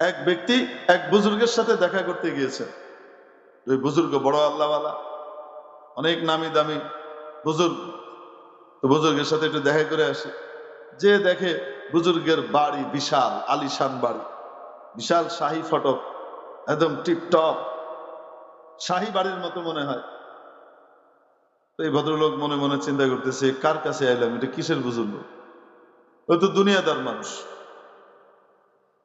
এক ব্যক্তি এক বুজুর্গের সাথে দেখা করতে গিয়েছে। ওই বুজুর্গ বড় আল্লাহওয়ালা, অনেক নামি দামি বুজুর্গ। তো বুজুর্গের সাথে একটু দেখা করে আসে। যে দেখে বুজুর্গের বাড়ি বিশাল, আলিশান বাড়ি। বিশাল শাহী ফটক, একদম টিপটপ, শাহী বাড়ির মতো মনে হয়। তো এই ভদ্রলোক মনে মনে চিন্তা করতেছে, কার কাছে আইলাম? এটা কিসের বুজুর্গ? ও তো দুনিয়াদার মানুষ।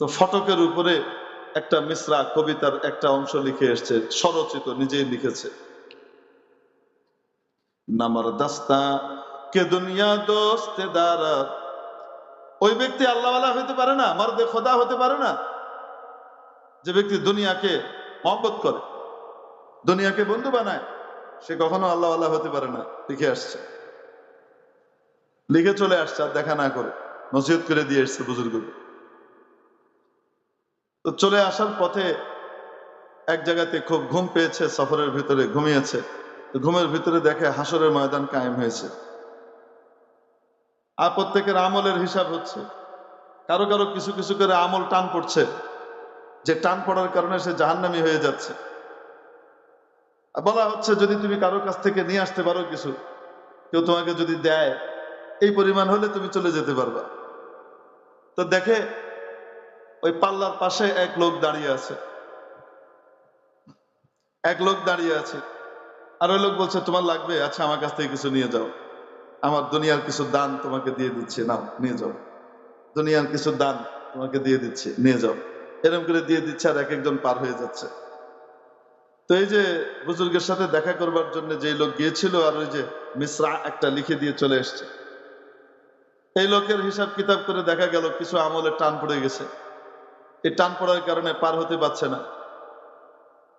তো ফটকের উপরে একটা মিশ্রা কবিতার একটা অংশ লিখে এসছে, স্বরচিত, নিজেই লিখেছে। নামার দাস্তা, কে দুনিয়া দোস্তে দারাত ওই ব্যক্তি আল্লাহওয়ালা হতে পারে না, মারদে খোদা হতে পারে না। যে ব্যক্তি দুনিয়াকে মহব্বত করে, দুনিয়াকে বন্ধু বানায়, সে কখনো আল্লাহওয়ালা হতে পারে না, লিখে আসছে। লিখে চলে আসছে আর দেখা না করে, নসিহত করে দিয়ে এসছে বুজুর্গ তো চলে আসার পথে এক জায়গাতে খুব ঘুম পেয়েছে, সফরের ভিতরে ঘুমিয়েছে। তো ঘুমের ভিতরে দেখে হাসরের ময়দান কায়েম হয়েছে। আর প্রত্যেকের আমলের হিসাব হচ্ছে, কারও কারও কিছু কিছু করে আমল টান পড়ছে, যে টান পড়ার কারণে সে জাহান্নামি হয়ে যাচ্ছে। বলা হচ্ছে, যদি তুমি কারও কাছ থেকে নিয়ে আসতে পারো কিছু, কেউ তোমাকে যদি দেয়, এই পরিমাণ হলে তুমি চলে যেতে পারবা। তো দেখে ওই পাল্লার পাশে এক লোক দাঁড়িয়ে আছে। এক লোক দাঁড়িয়ে আছে। আর ওই লোক বলছে, তোমার লাগবে? আচ্ছা আমার কাছ থেকে কিছু নিয়ে যাও। আমার দুনিয়ার কিছু দান তোমাকে দিয়ে দিচ্ছে। নাও, নিয়ে যাও। দুনিয়ার কিছু দান তোমাকে দিয়ে দিচ্ছে। নিয়ে যাও। এরকম করে দিয়ে দিচ্ছে আর এক একজন পার হয়ে যাচ্ছে। তো এই যে বুজুর্গের সাথে দেখা করবার জন্য যে লোক গিয়েছিল আর ওই যে মিশ্রা একটা লিখে দিয়ে চলে এসছে। এই লোকের হিসাব কিতাব করে দেখা গেল, কিছু আমলের টান পড়ে গেছে। এই টান পড়ার কারণে পার হতে পারছে না।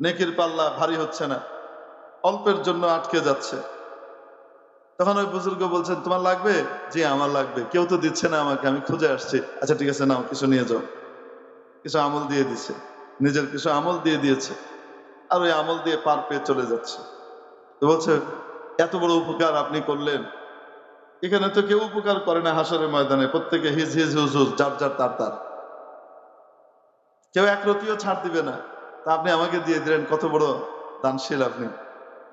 নেকির পাল্লা ভারী হচ্ছে না। অল্পের জন্য আটকে যাচ্ছে। তখন ওই বুজুর্গ বলছেন, তোমার লাগবে? জি, আমার লাগবে। কেউ তো দিচ্ছে না আমাকে, আমি খুঁজে আসছি। আচ্ছা ঠিক আছে, নাও, কিছু নিয়ে যাও। কিছু আমল দিয়ে দিছে। নিজের কিছু আমল দিয়ে দিয়েছে। আর ওই আমল দিয়ে পার পেয়ে চলে যাচ্ছে। তো বলছে, এত বড় উপকার আপনি করলেন। এখানে তো কেউ উপকার করে না হাসরের ময়দানে। প্রত্যেকে হিজ হিজ, হুজ হুজ, যার যার, তার তার। কেউ এক একরতিও ছাড় দিবে না। তা আপনি আমাকে দিয়ে দিলেন, কত বড় দানশীল আপনি।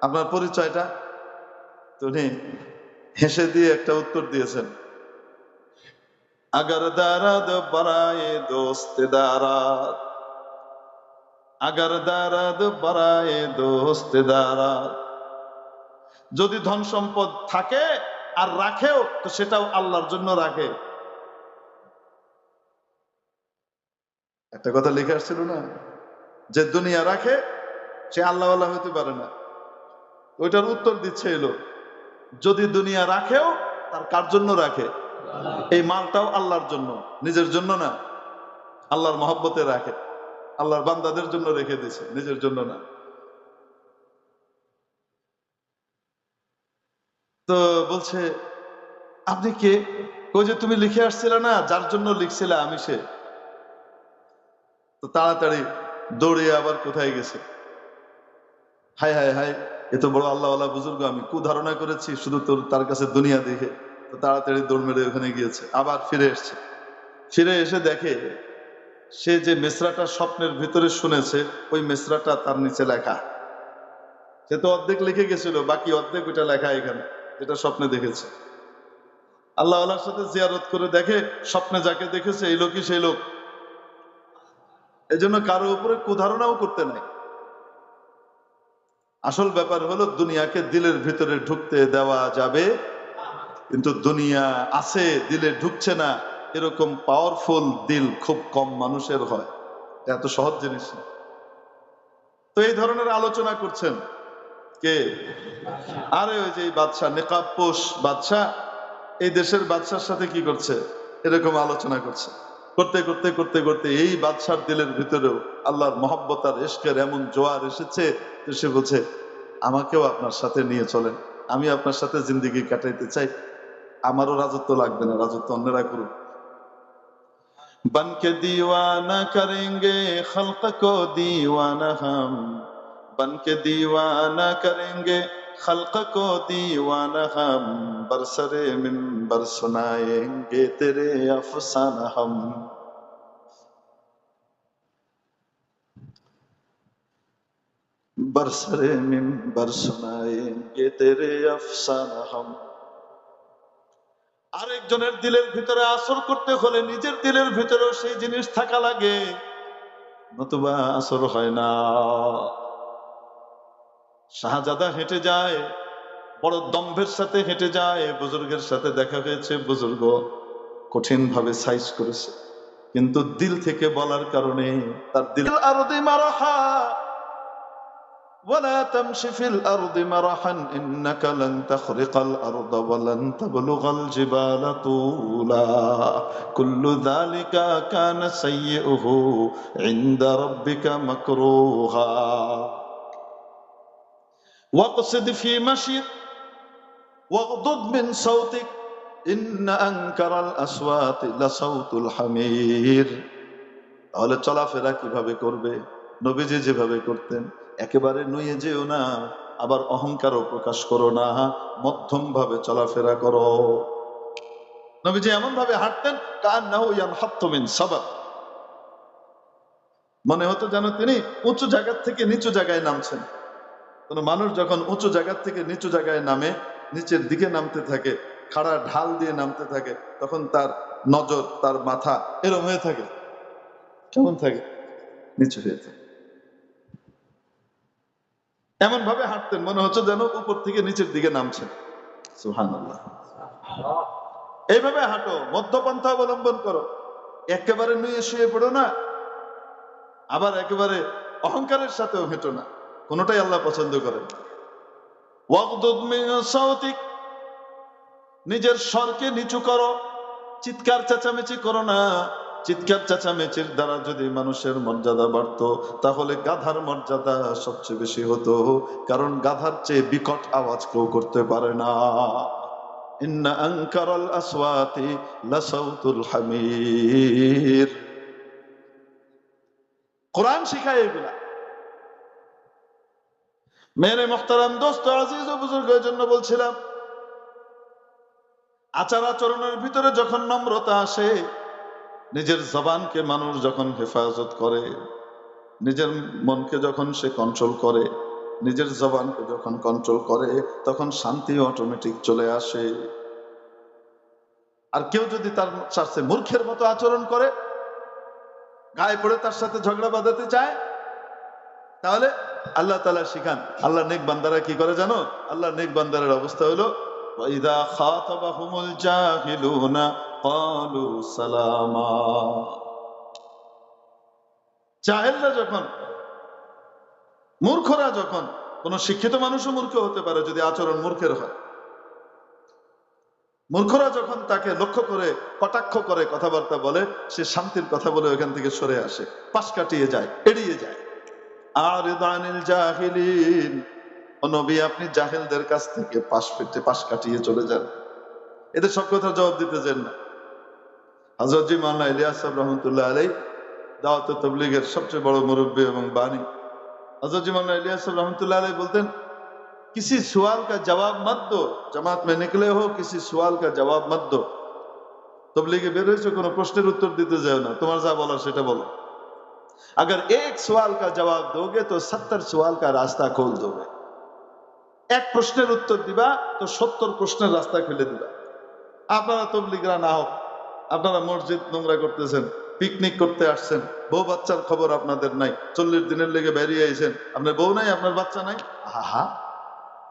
আপনার পরিচয়টা তো উনি হেসে দিয়ে একটা উত্তর দিয়েছেন। আগার দারাদ বারায়ে দোস্ত দারাত আগার দারাদ বারায়ে দোস্ত দারাত যদি ধন সম্পদ থাকে আর রাখেও, তো সেটাও আল্লাহর জন্য রাখে। একটা কথা লিখে আসছিল না? যে দুনিয়া রাখে, সে আল্লাহওয়ালা হতে পারে না। ওইটার উত্তর দিচ্ছে এলো, যদি দুনিয়া রাখেও, তার কার জন্য রাখে? এই মালটাও আল্লাহর জন্য, নিজের জন্য না। আল্লাহর মহব্বতে রাখে। আল্লাহর বান্দাদের জন্য রেখে দিছে নিজের জন্য না। তো বলছে, আপনি কে? ওই যে, তুমি লিখে আসছিলে না? যার জন্য লিখছিলে আমি সে। তো তাড়াতাড়ি দৌড়ে আবার কোথায় গেছে? হাই হাই হাই এ তো বড় আল্লাহ বুজুর্গ, আমি কু ধারণা করেছি, শুধু তোর, তার কাছে দুনিয়া দেখে। তো তাড়াতাড়ি দৌড় মেরে ওখানে গিয়েছে, আবার ফিরে এসছে। ফিরে এসে দেখে সে যে মেসরাটা স্বপ্নের ভিতরে শুনেছে, ওই মেসরাটা তার নিচে লেখা। সে তো অর্ধেক লিখে গেছিল, বাকি অর্ধেক ওইটা লেখা এখানে, যেটা স্বপ্নে দেখেছে। আল্লাহ আল্লাহর সাথে জিয়ারত করে দেখে, স্বপ্নে যাকে দেখেছে, এই লোকই সেই লোক। এই জন্য কারও উপরে কুধারণাও করতে নাই। আসল ব্যাপার হলো, দুনিয়াকে দিলের ভিতরে ঢুকতে দেওয়া যাবে, কিন্তু দুনিয়া আছে, দিলে ঢুকছে না, এরকম পাওয়ারফুল দিল খুব কম মানুষের হয়। এত সহজ জিনিস। তো এই ধরনের আলোচনা করছেন কে? আরে ওই যে বাদশাহ নেকাবপোষ বাদশাহ, এই দেশের বাদশার সাথে কি করছে? এরকম আলোচনা করছে। করতে করতে করতে করতে এই বাদশার দিলের ভিতরেও আল্লাহর মহব্বত আর এসকের এমন জোয়ার এসেছে যে সে বলছে আমাকেও আপনার সাথে নিয়ে চলেন আমি আপনার সাথে জিন্দিগি কাটাইতে চাই আমারও রাজত্ব লাগবে না রাজত্ব অন্যরা করুক बन के दीवाना करेंगे खल्क को दीवाना हम बन के दीवाना करेंगे خلق کو دیوانہ ہم برسر منبر سنائیں گے تیرے افسانہ ہم برسر منبر سنائیں گے تیرے افسانہ ہم আরেকজনের দিলের ভিতরে আসর করতে হলে নিজের দিলের ভিতরেও সেই জিনিস থাকা লাগে নতুবা আসর হয় না শাহজাদা হেঁটে যায় বড় দম্ভের সাথে হেঁটে যায় বুজুর্গের সাথে দেখা হয়েছে বুজুর্গ কঠিন ভাবে সাইজ করেছে কিন্তু দিল থেকে বলার কারণে তার দিল আরদি মারাহা ولا تمش في الأرض مرحا إنك لن تخرق الأرض ولن تبلغ الجبال طولا كل ذلك كان سيئه عند ربك مكروها واقصد في مشيك واغضض من صوتك إن أنكر الأصوات لصوت الحمير তাহলে চলাফেরা কিভাবে করবে নবীজি যেভাবে করতেন একেবারে নুয়ে যেও না আবার অহংকারও প্রকাশ করো না মধ্যম ভাবে চলাফেরা করো নবীজি এমন ভাবে হাঁটতেন কান না ইয়ান হাত্তমিন সাবাব মনে হতো যেন তিনি উঁচু জায়গার থেকে নিচু জায়গায় নামছেন কোন মানুষ যখন উঁচু জায়গার থেকে নিচু জায়গায় নামে, নিচের দিকে নামতে থাকে, খাড়া ঢাল দিয়ে নামতে থাকে, তখন তার নজর, তার মাথা এরম হয়ে থাকে। কেমন থাকে? নিচু হয়ে থাকে। এমন ভাবে হাঁটতেন, মনে হচ্ছে যেন উপর থেকে নিচের দিকে নামছেন। সুহানাল্লাহ এইভাবে হাঁটো, মধ্যপন্থা অবলম্বন করো। একেবারে নুয়ে শুয়ে পড়ো না, আবার একেবারে অহংকারের সাথেও হেঁটো না। কোনোটাই আল্লাহ পছন্দ করেন নিজের স্বরকে নিচু করো, চিৎকার চেঁচামেচি করো না। চিৎকার চেঁচামেচির দ্বারা যদি মানুষের মর্যাদা বাড়তো, তাহলে গাধার মর্যাদা সবচেয়ে বেশি হতো, কারণ গাধার চেয়ে বিকট আওয়াজ কেউ করতে পারে না। কোরআন শিখায় এগুলা। মেরে মোহতারাম দোস্ত আজিজ ও বুজুর্গের জন্য বলছিলাম, আচার আচরণের ভিতরে যখন নম্রতা আসে, নিজের জবানকে মানুষ যখন হেফাজত করে, নিজের মনকে যখন সে কন্ট্রোল করে, নিজের জবানকে যখন কন্ট্রোল করে, তখন শান্তি অটোমেটিক চলে আসে। আর কেউ যদি তার সাথে মূর্খের মতো আচরণ করে, গায়ে পড়ে তার সাথে ঝগড়া বাঁধাতে চায়, তাহলে আল্লাহ তালা শিখান আল্লাহ নেক বান্দারা কি করে জানো? আল্লাহ নেক বান্দারের অবস্থা হলো যখন, মূর্খরা যখন, কোন শিক্ষিত মানুষও মূর্খ হতে পারে যদি আচরণ মূর্খের হয়। মূর্খরা যখন তাকে লক্ষ্য করে, কটাক্ষ করে কথাবার্তা বলে, সে শান্তির কথা বলে ওখান থেকে সরে আসে, পাশ কাটিয়ে যায়, এড়িয়ে যায়। আর জাহিলিন ও নবী আপনি জাহেলদের কাছ থেকে পাশ ফেটে পাশ কাটিয়ে চলে যান এদের সব কথা জবাব দিতে চান না হজরত জি মাল্লা ইলিয়াস সাহেব রহমতুল্লাহ আলাই দাওয়াত তবলিগের সবচেয়ে বড় মুরব্বী এবং বাণী हजरत जी मौलाना इलियास साहब रहमतुल्लाह अलैह बोलते हैं किसी सवाल का जवाब मत दो जमात में निकले हो किसी सवाल का जवाब मत दो तबलीगे বের হয়েছে কোনো প্রশ্নের উত্তর দিতে যাও না তোমার যা বলার সেটা বলো अगर एक सवाल का जवाब दोगे तो सत्तर सवाल का रास्ता खोल दोगे এক প্রশ্নের উত্তর দিবা তো সত্তর প্রশ্নের রাস্তা খুলে দিবা আপনারা তবলিগরা না হোক আপনারা মসজিদ নোংরা করতেছেন পিকনিক করতে আসছেন বউ বাচ্চার খবর আপনাদের নাই চল্লিশ দিনের লেগে বেরিয়ে আইছেন আপনার বউ নাই আপনার বাচ্চা নাই আহা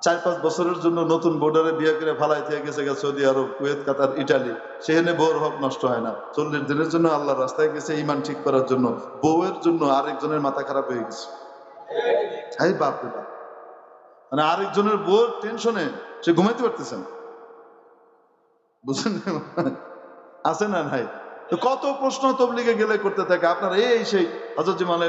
চার পাঁচ বছরের জন্য নতুন বোর্ডারে বিয়ে করে ফালাই থেকে গেছে Saudi Arab, Kuwait, Qatar, Italy. সেখানে বউর হক নষ্ট হয় না। চল্লিশ দিনের জন্য আল্লাহ রাস্তায় গেছে ইমান ঠিক করার জন্য। বউয়ের জন্য আরেকজনের মাথা খারাপ হয়ে গেছে। এই বাপ রে বাপ। মানে আরেকজনের বউর টেনশনে সে ঘুমাইতে পারতেছে না। বুঝলেন আছে না নাই? কত প্রশ্ন তবলিগে গেলে করতে থাকে? আপনার এই সেই হজরত জিমাল্লাহ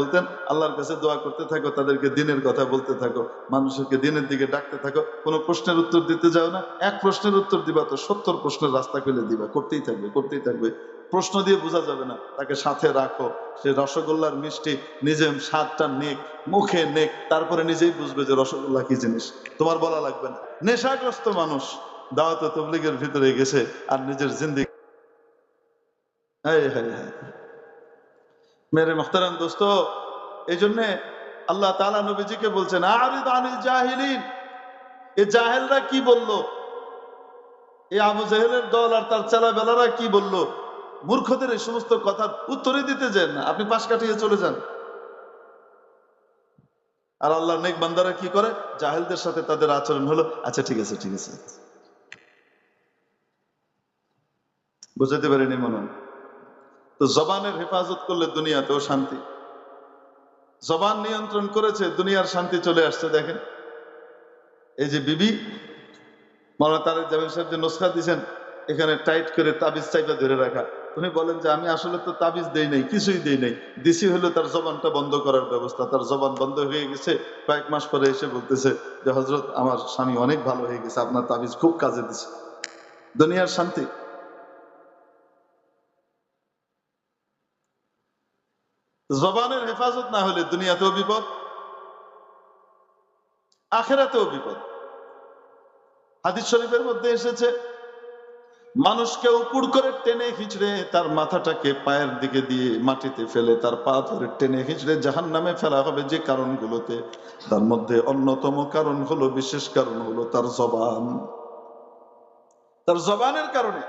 বলতেন, আল্লাহর কাছে দোয়া করতে থাকো, তাদেরকে দিনের কথা বলতে থাকো, মানুষকে দিনের দিকে ডাকতে থাকো, কোনো প্রশ্নের উত্তর দিতে যাও না, এক প্রশ্নের উত্তর দিবা তো সত্তর প্রশ্নের রাস্তা খুলে দিবা, করতেই থাকবে করতেই থাকবে। প্রশ্ন দিয়ে বোঝা যাবে না, তাকে সাথে রাখো, সে রসগোল্লার মিষ্টি নিজে স্বাদটা নেক, মুখে নেক, তারপরে নিজেই বুঝবে যে রসগোল্লা কি জিনিস। তোমার বলা লাগবে না। নেশাগ্রস্ত মানুষ দাওয়াত তবলিগের ভিতরে গেছে আর নিজের জিন্দি মেরে মোহতারাম দোস্ত এই জন্যে আল্লাহ তালা নবীজিকে বলছেন, আরিদ আনিল জাহিলিন। এ জাহেলরা কি বলল? এই আবু জাহেলের দল আর তার চেলা বেলারা কি বলল? মূর্খদের এই সমস্ত কথা উত্তরে দিতে যান না, আপনি পাশ কাটিয়ে চলে যান। আর আল্লাহ নেক বান্দারা কি করে? জাহেলদের সাথে তাদের আচরণ হলো আচ্ছা ঠিক আছে ঠিক আছে। বুঝাতে পারিনি মনে হয়। তো জবানের হেফাজত করলে দুনিয়াতেও শান্তি। জবান নিয়ন্ত্রণ করেছে, দুনিয়ার শান্তি চলে আসছে, দেখেন। এই যে বিবি, মৌলানা তারেক জামিল সাহেব যে নুসখা দিয়েছেন, এখানে টাইট করে তাবিজ চাইপা ধরে রাখা। উনি বলেন যে, আমি আসলে তো তাবিজ দেই নাই, কিছুই দেই নাই। দিছি হলো তার জবানটা বন্ধ করার ব্যবস্থা। তার জবান বন্ধ হয়ে গেছে, কয়েক মাস পরে এসে বলতেছে যে হজরত আমার স্বামী অনেক ভালো হয়ে গেছে, আপনার তাবিজ খুব কাজে দিছে। দুনিয়ার শান্তি। জবানের হেফাজত না হলে দুনিয়াতেও বিপদ, আখেরাতেও বিপদ। হাদিস শরীফের মধ্যে এসেছে, মানুষকে উপুড় করে টেনে হিচড়ে তার মাথাটাকে পায়ের দিকে দিয়ে মাটিতে ফেলে, তার পা ধরে টেনে হিচড়ে জাহান নামে ফেলা হবে যে কারণগুলোতে। তার মধ্যে অন্যতম কারণ হলো, বিশেষ কারণ হলো তার জবান। তার জবানের কারণে,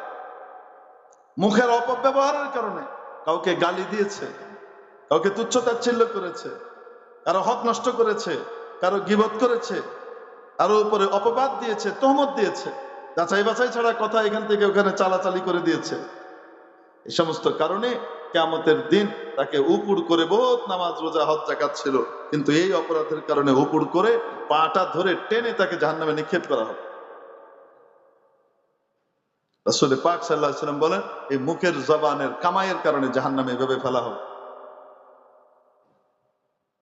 মুখের অপব্যবহারের কারণে কাউকে গালি দিয়েছে। কাউকে তুচ্ছ তাচ্ছিল্য করেছে, কারও হক নষ্ট করেছে, কারও গিবত করেছে, কারও উপরে অপবাদ দিয়েছে, তহমত দিয়েছে, যাচাই বাছাই ছাড়া কথা এখান থেকে ওখানে চালাচালি করে দিয়েছে। এই সমস্ত কারণে কেমতের দিন তাকে উপুড় করে বহুত নামাজ, রোজা, হজ জাকাত ছিল। কিন্তু এই অপরাধের কারণে উপুড় করে পাটা ধরে টেনে তাকে জাহান্নামে নিক্ষেপ করা হবে আসলে পাক সাল্লাহ বলেন, এই মুখের জবানের কামাইয়ের কারণে জাহান্নামে এভাবে ফেলা হবে